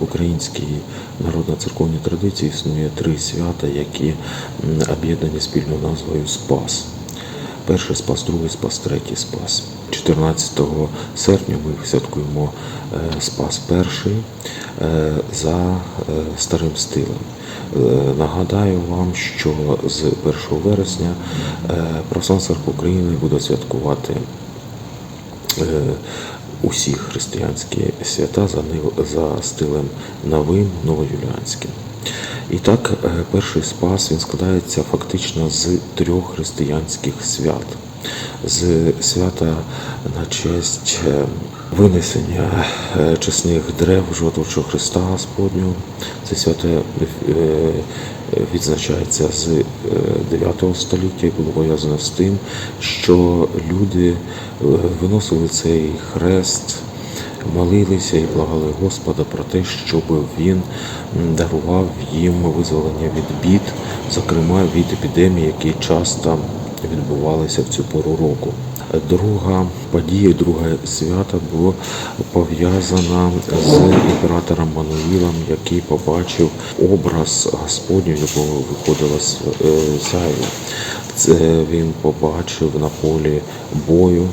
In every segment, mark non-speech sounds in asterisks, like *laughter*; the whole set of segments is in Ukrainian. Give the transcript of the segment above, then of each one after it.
українській народно-церковній традиції існує три свята, які об'єднані спільною назвою Спас. Перший спас, другий спас, третій спас. 14 серпня ми святкуємо е, спас перший е, за е, старим стилем. Нагадаю вам, що з 1 вересня Православна церква України буде святкувати усі християнські свята за, ним за стилем новим новоюліанським. І так, е, перший спас він складається фактично з трьох християнських свят. З свята на честь е, винесення е, чесних дерев жовточого Христа Господнього. Це свято е, відзначається з е, 9 століття і було пов'язано з тим, що люди виносили цей хрест молилися і благали Господа про те, щоб він дарував їм визволення від бід, зокрема від епідемій, які часто відбувалися в цю пору року. Друга подія, друге свято було пов'язано з імператором Мануїлом, який побачив образ Господню, якого виходила з Зайва. зайві. Це він побачив на полі бою,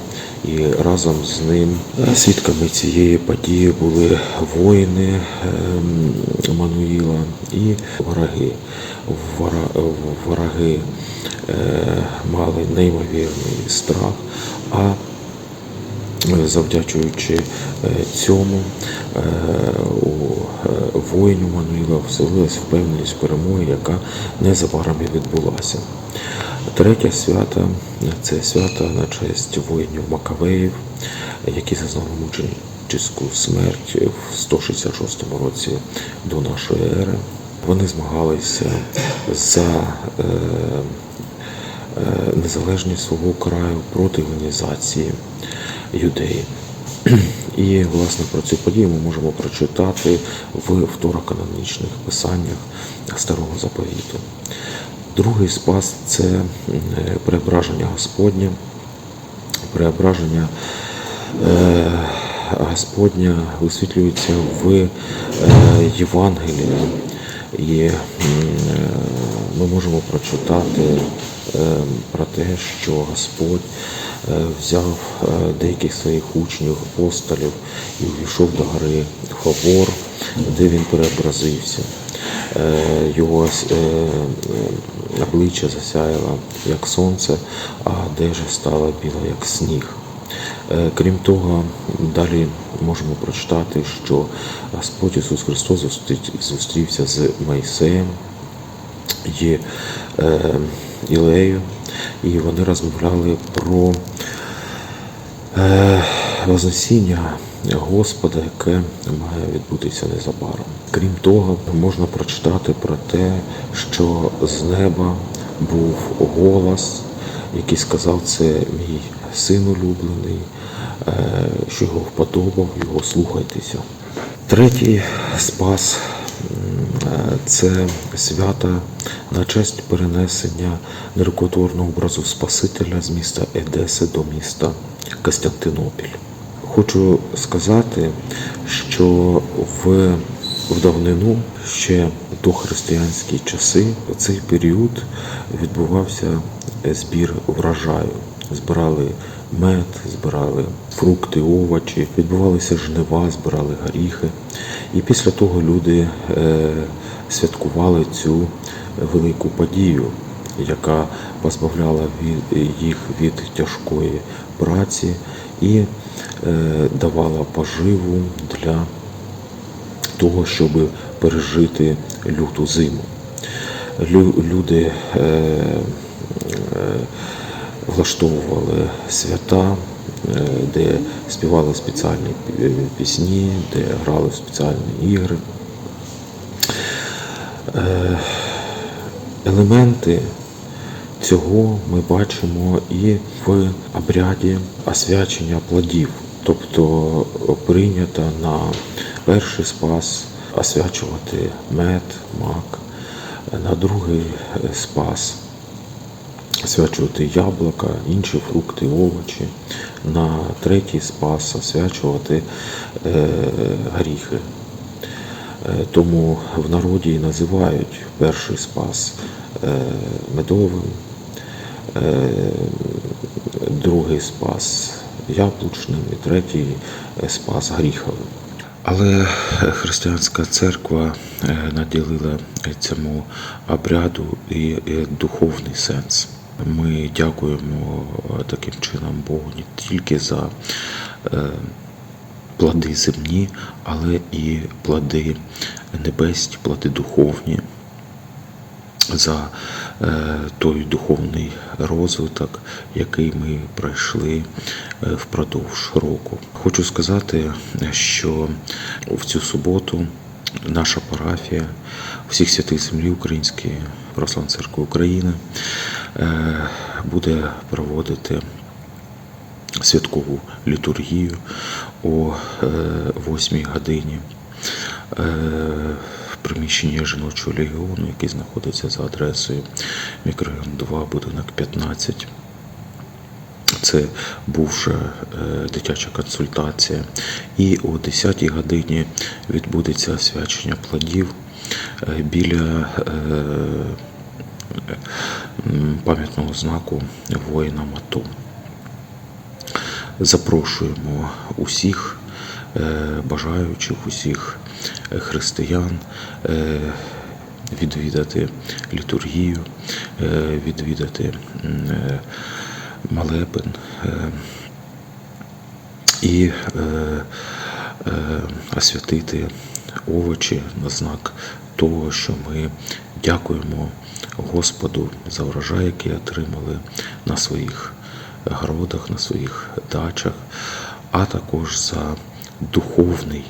і разом з ним свідками цієї події були воїни ем, Мануїла і вороги. Вороги е, мали неймовірний страх, а завдячуючи е, цьому е, у е, воїнів Мануїла вселилася впевненість перемоги, яка незабаром і відбулася. Третє свято це свято на честь воїнів Макавеїв, які зазнали мученическу смерть в 166 році до нашої ери. Вони змагалися за е, е, незалежність свого краю проти організації юдеї. *clears throat* І власне про цю подію ми можемо прочитати в второканонічних писаннях Старого Заповіту. Другий спас це преображення Господнє, преображення е, Господня висвітлюється в е, Євангелії. І е, ми можемо прочитати е, про те, що Господь е, взяв е, деяких своїх учнів, апостолів і увійшов до гори Фавор, де він преобразився. Е, Його обличчя засяяло як сонце, а одежа стала біла як сніг. Крім того, далі можемо прочитати, що Господь Ісус Христос зустрівся з Моїсеєм і е, Ілею, і вони розмовляли про е, Вознесіння Господа, яке має відбутися незабаром. Крім того, можна прочитати про те, що з неба був голос, який сказав, це мій син улюблений, е, що його вподобав, його слухайтеся. Третій спас це свята на честь перенесення нерукотворного образу Спасителя з міста Едеси до міста Костянтинопіль. Хочу сказати, що в, в давнину ще до християнські часи в цей період відбувався збір врожаю. Збирали мед, збирали фрукти, овочі, відбувалися жнива, збирали горіхи. І після того люди е, святкували цю велику подію, яка позбавляла їх від тяжкої праці і е, давала поживу для того, щоб пережити люту зиму. Лю- Люди е, влаштовували свята, е, де співали спеціальні пісні, де грали спеціальні ігри. Е, Елементи цього ми бачимо і в обряді освячення плодів. Тобто прийнято на перший спас освячувати мед, мак, на другий спас освячувати яблука, інші фрукти, овочі, на третій спас освячувати е, горіхи. Е, Тому в народі називають перший спас е, медовим, е, другий спас яблучним і третій спас гріховим. Але християнська церква наділила цьому обряду і духовний сенс. Ми дякуємо е, таким чином Богу не тільки за е, плоди земні, але і плоди небесні, плоди духовні, за е, той духовний розвиток, який ми пройшли впродовж року. Хочу сказати, що в цю суботу наша парафія всіх святих землі Української Православної церкви України буде проводити святкову літургію о 8 годині е, в приміщенні жіночого легіону, який знаходиться за адресою мікрорайон 2, будинок 15. Це бувша е, дитяча консультація. І о 10 годині відбудеться освячення плодів е, біля е, пам'ятного знаку воїнам АТО. Запрошуємо усіх е, бажаючих, усіх е, християн е, відвідати літургію, відвідати м, молебен е, і освятити овочі на знак того, що ми дякуємо Господу за врожай, який отримали на своїх городах, на своїх дачах, а також за духовний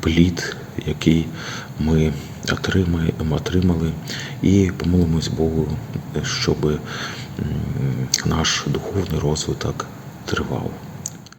плід, який ми отримали, і помолимось Богу, щоб наш духовний розвиток тривав.